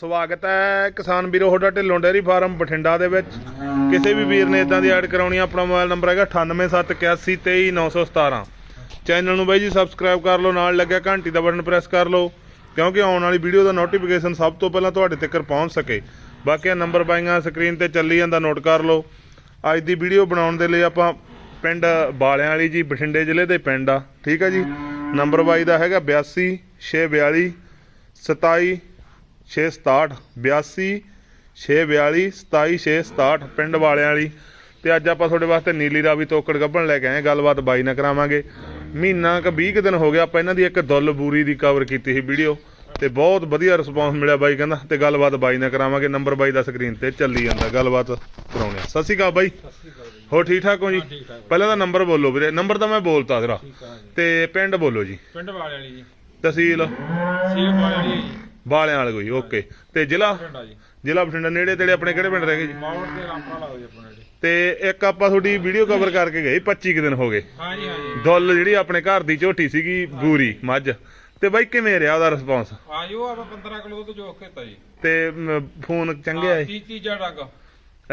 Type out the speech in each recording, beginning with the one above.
ਸਵਾਗਤ ਹੈ ਕਿਸਾਨ ਵੀਰੋ ਤੁਹਾਡਾ ਢਿੱਲੋਂ ਡੇਅਰੀ ਫਾਰਮ ਬਠਿੰਡਾ ਦੇ ਵਿੱਚ। ਕਿਸੇ ਵੀ ਵੀਰ ਨੇ ਇਦਾਂ ਦੀ ਐਡ ਕਰਾਉਣੀ ਆ, ਆਪਣਾ ਮੋਬਾਈਲ ਨੰਬਰ ਹੈਗਾ 9871823917 ਚੈਨਲ ਨੂੰ ਬਾਈ ਜੀ ਸਬਸਕ੍ਰਾਈਬ ਕਰ ਲਓ ਨਾਲ ਲੱਗਿਆ ਘੰਟੀ ਦਾ ਬਟਨ ਪ੍ਰੈਸ ਕਰ ਲਓ ਕਿਉਂਕਿ ਆਉਣ ਵਾਲੀ ਵੀਡੀਓ ਦਾ ਨੋਟੀਫਿਕੇਸ਼ਨ ਸਭ ਤੋਂ ਪਹਿਲਾਂ ਤੁਹਾਡੇ ਤੱਕ ਪਹੁੰਚ ਸਕੇ। ਬਾਕੀ ਨੰਬਰ ਬਾਈਆਂ ਸਕਰੀਨ ਤੇ ਚੱਲੀ ਜਾਂਦਾ ਨੋਟ ਕਰ ਲਓ। ਅੱਜ ਦੀ ਵੀਡੀਓ ਬਣਾਉਣ ਦੇ ਲਈ ਆਪਾਂ ਪਿੰਡ ਬਾਲਿਆਂ ਵਾਲੀ ਜੀ ਬਠਿੰਡੇ ਜ਼ਿਲ੍ਹੇ ਦੇ ਪਿੰਡ ਆ। ਠੀਕ ਆ ਜੀ? ਨੰਬਰ ਬਾਈ ਦਾ ਹੈਗਾ 82 642 27 667 82 642 27 667 ਪਿੰਡ ਵਾਲਿਆਂ ਵਾਲੀ। ਤੇ ਅੱਜ ਆਪਾਂ ਤੁਹਾਡੇ ਵਾਸਤੇ ਨੀਲੀ ਰਾਵੀ ਤੋਕੜ ਗੱਭਣ ਲੈ ਕੇ ਆਏ। ਗੱਲਬਾਤ ਬਾਈ ਨਾਲ ਕਰਾਵਾਂਗੇ। ਮਹੀਨਾ ਕ 20 ਕੁ ਦਿਨ ਹੋ ਗਿਆ ਆਪਾਂ ਇਹਨਾਂ ਦੀ ਇੱਕ ਦੁੱਲ ਬੂਰੀ ਦੀ ਕਵਰ ਕੀਤੀ ਸੀ ਵੀਡੀਓ। ਤੇ ਬਹੁਤ ਵਧੀਆ ਰਿਸਪੌਂਸ ਮਿਲਿਆ ਬਾਈ ਕਹਿੰਦਾ। ਤੇ ਗੱਲਬਾਤ ਬਾਈ ਨਾਲ ਕਰਾਵਾਂਗੇ। ਨੰਬਰ ਬਾਈ ਦਾ ਸਕਰੀਨ ਤੇ ਚੱਲੀ ਜਾਂਦਾ। ਗੱਲਬਾਤ ਕਰਾਉਣੇ। ਸਤਿ ਸ਼੍ਰੀ ਅਕਾਲ ਬਾਈ। ਹੋ ਠੀਕ ਠਾਕ ਹੋ ਜੀ? ਪਹਿਲਾਂ ਤਾਂ ਨੰਬਰ ਬੋਲੋ ਵੀਰੇ। ਨੰਬਰ ਤਾਂ ਮੈਂ ਬੋਲਤਾ ਤੇਰਾ ਤੇ ਪਿੰਡ ਬੋਲੋ ਜੀ। ਪਿੰਡ ਵਾਲੇ ਵਾਲੀ ਜੀ। ਤਹਿਸੀਲ? ਸੀਲ ਵਾਲੇ ਜੀ। ਬਾਲਿਆਂ ਵਾਲੇ ਕੋਈ ਓਕੇ। ਤੇ ਜ਼ਿਲ੍ਹਾ? ਪਿੰਡਾ ਜੀ। ਜ਼ਿਲ੍ਹਾ ਬਠਿੰਡਾ ਨੇੜੇ ਤੇੜੇ ਆਪਣੇ ਕਿਹੜੇ ਪਿੰਡ ਰਹਿ ਗਏ ਜੀ? ਮਾਉਟ ਤੇ ਰਾਮਪੁਰਾ ਲੱਗੋ ਜੀ ਆਪਣੇ ਜੀ ਤੇ ਇੱਕ ਆਪਾਂ ਤੁਹਾਡੀ ਵੀਡੀਓ ਕਵਰ ਕਰਕੇ ਗਏ 25 ਕੁ ਦਿਨ ਹੋ ਗਏ। ਹਾਂ ਜੀ ਹਾਂ ਜੀ ਦੁੱਲ ਜਿਹੜੀ ਆਪਣੇ ਘਰ ਦੀ ਝੋਟੀ ਸੀਗੀ ਬੂਰੀ ਮੱਝ। ਤੇ ਬਾਈ ਕਿਵੇਂ ਰਿਹਾ ਉਹਦਾ ਰਿਸਪੌਂਸ ਉਹ ਆਪਾਂ 15 ਕਿਲੋ ਦੁੱਧ ਜੋਖ ਕੀਤਾ ਜੀ। ਤੇ ਮ, ਫੋਨ ਚੰਗੇ ਆਏ? 30 ਤੀਜਾ ਡੱਗ।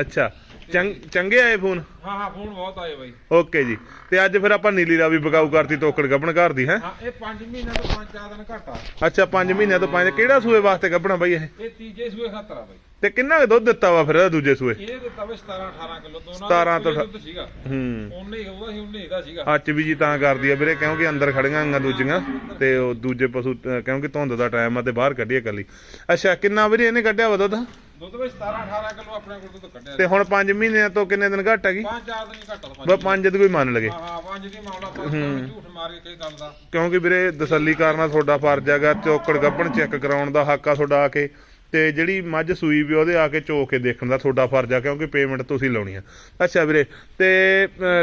ਅੱਛਾ। ਚੰਗ ਚੰਗੇ ਆਏ ਫੋਨ? ਹਾਂ ਹਾਂ ਫੋਨ ਬਹੁਤ ਆਏ ਬਾਈ। ਓਕੇ ਜੀ। ਤੇ ਅੱਜ ਫਿਰ ਆਪਾਂ ਨੀਲੀ ਰਾਵੀ ਬਕਾਊ ਕਰਤੀ ਤੋਕੜ ਗੱਬਣ ਘਰ ਦੀ ਹੈ? ਹਾਂ ਇਹ 5 ਮਹੀਨਿਆਂ ਤੋਂ 5-4 ਦਿਨ ਘੱਟ ਆ। ਅੱਛਾ 5 ਮਹੀਨਿਆਂ ਤੋਂ ਪੰਜ। ਕਿਹੜਾ ਸੂਏ ਵਾਸਤੇ ਗੱਬਣਾ ਬਾਈ ਇਹ? ਇਹ ਤੀਜੇ ਸੂਏ ਖਾਤਰ ਆ ਬਾਈ। ਤੇ ਕਿੰਨਾ ਕੁ ਦੁੱਧ ਦਿੱਤਾ ਵਾ ਫਿਰ ਦੂਜੇ ਸੂਏ? ਇਹਦੇ ਦਿੱਤਾ ਵੇ 17-18 ਕਿਲੋ। ਦੋਨਾਂ 17 ਤੋਂ ਦਾ ਦੁੱਧ ਸੀਗਾ। ਹੂੰ। ਉਹਨੇ ਹੀ ਹੋਊਗਾ ਸੀ ਉਹਨੇ ਇਹਦਾ ਸੀਗਾ। ਅੱਜ ਵੀ ਜੀ ਤਾਂ ਕਰਦੀ ਆ ਵੀਰੇ ਕਿਉਂਕਿ ਅੰਦਰ ਖੜੀਆਂ ਗਾਂ ਦੂਜੀਆਂ ਤੇ ਉਹ ਦੂਜੇ ਪਸ਼ੂ ਅਹ ਕਿਉਂਕਿ ਧੁੰਦ ਦਾ ਟਾਈਮ ਆ ਤੇ ਬਾਹਰ ਕੱਢੀਏ ਕੱਲੀ। ਅੱਛਾ ਕਿੰਨਾ ਵੀਰੇ ਇਹਨੇ ਕੱਢਿਆ ਵਾ ਦੁੱਧ? ਦੁੱਧ ਵਿੱਚ 17-18 ਕਿਲੋ ਆਪਣੇ ਕੋਲ ਦੁੱਧ ਕੱਢਿਆ ਤੇ ਹੁਣ 5 ਮਹੀਨਿਆਂ ਤੋਂ ਕਿੰਨੇ ਦਿਨ ਘੱਟ ਹੈਗੀ 5-4 ਦਿਨ ਹੀ ਘੱਟ ਆ ਬਸ 5 ਦੀ ਕੋਈ ਮੰਨ ਲਗੇ ਹਾਂ ਹਾਂ ਪੰਜ ਦੀ ਮਾਮਲਾ ਆਪਾਂ ਝੂਠ ਮਾਰ ਕੇ ਕਈ ਗੱਲ ਦਾ। ਕਿਉਂਕਿ ਵੀਰੇ ਤਸੱਲੀ ਕਰਨਾ ਤੁਹਾਡਾ ਫਰਜ਼ ਹੈਗਾ ਚੋਕੜ ਗੱਭਣ ਚੈੱਕ ਕਰਾਉਣ ਦਾ ਹੱਕ ਆ ਤੁਹਾਡਾ ਆ ਕੇ। ਤੇ ਜਿਹੜੀ ਮੱਝ ਸੂਈ ਵੀ ਉਹਦੇ ਆ ਕੇ ਚੋ ਕੇ ਦੇਖਣ ਦਾ ਤੁਹਾਡਾ ਫਰਜ਼ ਆ ਕਿਉਂਕਿ ਪੇਮੈਂਟ ਤੁਸੀਂ ਲਾਉਣੀ ਆ। ਅੱਛਾ ਵੀਰੇ ਤੇ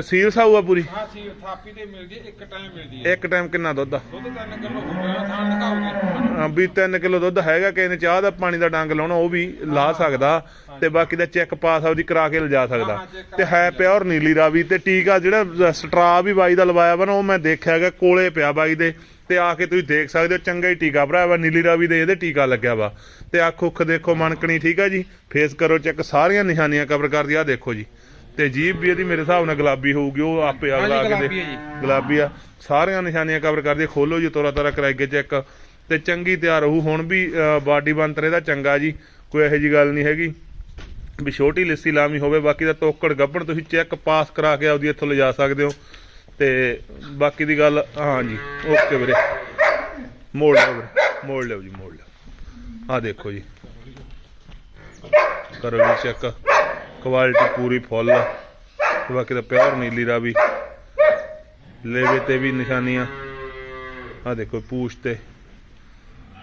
ਸੀਲ ਸਾਊ ਆ ਪੂਰੀ? ਹਾਂ ਸੀ ਥਾਪੀ ਤੇ ਮਿਲਦੀ ਹੈ, ਇੱਕ ਟਾਈਮ ਮਿਲਦੀ ਹੈ ਇੱਕ ਟਾਈਮ ਕਿੰਨਾ ਦੁੱਧ ਆ? ਦੁੱਧ 3 ਕਿਲੋ ਹੋਇਆ ਥਾਣ ਦਿਖਾਓਗੇ ਹਾਂ, ਵੀ 3 ਕਿਲੋ ਦੁੱਧ ਹੈਗਾ ਕਿਸੇ ਨੇ ਚਾਹ ਦਾ ਪਾਣੀ ਦਾ ਡੰਗ ਲਾਉਣਾ ਉਹ ਵੀ ਲਾ ਸਕਦਾ ਤੇ ਬਾਕੀ ਦਾ ਚੈੱਕ ਪਾਸ ਆਪਦੀ ਕਰਾ ਕੇ ਲਿਜਾ ਸਕਦਾ। ਹਾਂ, check ਤੇ ਹੈ ਪਿਓਰ ਨੀਲੀ ਰਾਵੀ ਤੇ ਟੀਕਾ ਜਿਹੜਾ ਸਟਰਾ ਵੀ ਬਾਈ ਦਾ ਲਵਾਇਆ ਵਾ ਨਾ ਉਹ ਮੈਂ ਦੇਖਿਆ ਹੈਗਾ ਕੋਲੇ ਪਿਆ ਬਾਈ ਦੇ। ਤੇ ਆ ਕੇ ਤੁਸੀਂ ਦੇਖ ਸਕਦੇ ਹੋ ਚੰਗਾ ਹੀ ਟੀਕਾ ਭਰਾਇਆ ਵਾ ਨੀਲੀ ਰਾਵੀ ਦੇ ਇਹਦੇ ਟੀਕਾ ਲੱਗਿਆ ਵਾ। ਤੇ ਅੱਖ ਉੱਖ ਦੇਖੋ ਮਣਕਣੀ ਠੀਕ ਆ ਜੀ? ਫੇਸ ਕਰੋ ਚੈੱਕ ਸਾਰੀਆਂ ਨਿਸ਼ਾਨੀਆਂ ਕਵਰ ਕਰਦੀ ਆ ਦੇਖੋ ਜੀ। ਤੇ ਜੀਭ ਵੀ ਇਹਦੀ ਮੇਰੇ ਹਿਸਾਬ ਨਾਲ ਗੁਲਾਬੀ ਹੋਊਗੀ ਉਹ ਆਪੇ ਅਗਲਾ ਕੇ ਗੁਲਾਬੀ ਦੇ। ਗੁਲਾਬੀ ਆ ਸਾਰੀਆਂ ਨਿਸ਼ਾਨੀਆਂ ਕਵਰ ਕਰਦੀ। ਖੋਲੋ ਜੀ ਤੋਰਾ ਤੋਰਾ ਕਰਾਈ ਕੇ ਚੈੱਕ ਤੇ ਚੰਗੀ ਤਿਆਰ ਹੋਊ। ਹੁਣ ਵੀ ਬਾਡੀ ਬੰਤਰੇ ਦਾ ਚੰਗਾ ਜੀ ਕੋਈ ਇਹੋ ਜੀ ਗੱਲ ਨਹੀਂ ਹੈਗੀ। ਵੀ ਛੋਟੀ ਲਿੱਸੀ ਲਾਮੀ ਹੋਵੇ ਬਾਕੀ ਦਾ ਤੋਕੜ ਗੱਭਣ ਤੁਸੀਂ ਚੈੱਕ ਪਾਸ ਕਰਾ ਕੇ ਆਪਦੀ ਇੱਥੋਂ ਲਿਜਾ ਸਕਦੇ ਹੋ। ਤੇ ਬਾਕੀ ਦੀ ਗੱਲ ਹਾਂਜੀ ਓਕੇ ਵੀਰੇ। ਮੋੜ ਲਿਓ ਵੀਰੇ, ਮੋੜ ਲਿਓ ਜੀ, ਮੋੜ ਲਿਓ। ਆ ਦੇਖੋ ਜੀ। ਕਰੋ ਜੀ ਚੈੱਕ ਕੁਆਲਿਟੀ ਪੂਰੀ ਫੁੱਲ ਤੇ ਬਾਕੀ ਦਾ ਪਿਓਰ ਨੀਲੀ ਵੀ ਲੇਵੇ ਤੇ ਵੀ ਨਿਸ਼ਾਨੀਆਂ। ਆ ਦੇਖੋ ਪੂਛ ਤੇ।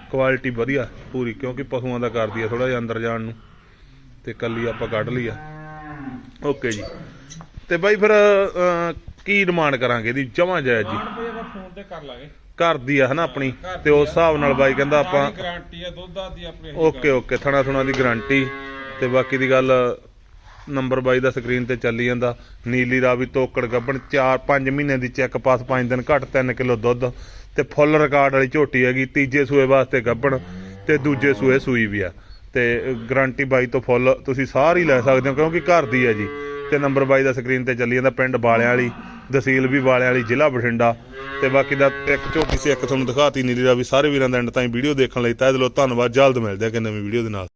ਕੁਆਲਿਟੀ ਵਧੀਆ, ਪੂਰੀ, ਕਿਉਂਕਿ ਪਸ਼ੂਆਂ ਦਾ ਕਰਦੀ ਆ ਥੋੜਾ ਜਿਹਾ ਅੰਦਰ ਜਾਣ ਨੂੰ। ਤੇ ਕੱਲੀ ਆਪਾਂ ਕੱਢ ਲਈ ਆ। ਓਕੇ ਜੀ। ਤੇ ਬਾਈ ਫਿਰ ਕੀ ਡਿਮਾਂਡ ਕਰਾਂਗੇ ਇਹਦੀ? ਜਮਾ ਜਾਇਜ਼ ਜੀ। ਆਣ ਪਏ ਆਪਾਂ ਫੋਨ ਤੇ ਕਰ ਲਾਂਗੇ। ਘਰ ਦੀ ਆ ਹਨਾ ਆਪਣੀ? ਤੇ ਉਸ ਹਿਸਾਬ ਨਾਲ ਬਾਈ ਕਹਿੰਦਾ ਆਪਾਂ ਗਾਰੰਟੀ ਆ ਦੁੱਧ ਦੀ ਆਪਣੀ ਓਕੇ ਓਕੇ ਥਣਾ ਥੁਣਾ ਦੀ ਗਾਰੰਟੀ ਤੇ ਬਾਕੀ ਦੀ ਗੱਲ ਨੰਬਰ ਬਾਈ ਦਾ ਸਕਰੀਨ ਤੇ ਚੱਲੀ ਜਾਂਦਾ। ਨੀਲੀ ਰਾਵੀ ਤੋਕੜ ਗੱਬਣ 4-5 ਮਹੀਨੇ ਦੀ ਚੈੱਕ ਪਾਸ 5 ਦਿਨ ਘੱਟ 3 ਕਿਲੋ ਦੁੱਧ। ਤੇ ਫੁੱਲ ਰਿਕਾਰਡ ਵਾਲੀ ਝੋਟੀ ਹੈਗੀ ਤੀਜੇ ਸੂਏ ਵਾਸਤੇ ਗੱਬਣ ਤੇ ਦੂਜੇ ਸੂਏ ਸੂਈ ਵੀ ਆ। ਤੇ ਗਾਰੰਟੀ ਬਾਈ ਤੋਂ ਫੁੱਲ ਤੁਸੀਂ ਸਾਰੀ ਲੈ ਸਕਦੇ ਹੋ ਕਿਉਂਕਿ ਘਰ ਦੀ ਹੈ ਜੀ। ਤੇ ਨੰਬਰ ਬਾਈ ਦਾ ਸਕਰੀਨ ਤੇ ਚੱਲੀ ਜਾਂਦਾ ਪਿੰਡ ਬਾਲਿਆਂ ਵਾਲੀ, ਤਹਿਸੀਲ ਵੀ ਬਾਲਿਆਂ ਵਾਲੀ, ਜ਼ਿਲ੍ਹਾ ਬਠਿੰਡਾ। ਤੇ ਬਾਕੀ ਦਾ ਇੱਕ ਝੋਟੀ ਸੀ, ਇੱਕ ਤੁਹਾਨੂੰ ਦਿਖਾਤੀ ਨੀਲੀ ਰਾਵੀ। ਸਾਰੇ ਵੀਰਾਂ ਦਾ ਐਂਡ ਤਾਈਂ ਵੀਡੀਓ ਦੇਖਣ ਲਈ ਤਹਿ ਦਿਲੋਂ ਧੰਨਵਾਦ। ਜਲਦ ਮਿਲਦੇ ਆ ਕਿ ਨਵੀਂ ਵੀਡੀਓ ਦੇ ਨਾਲ।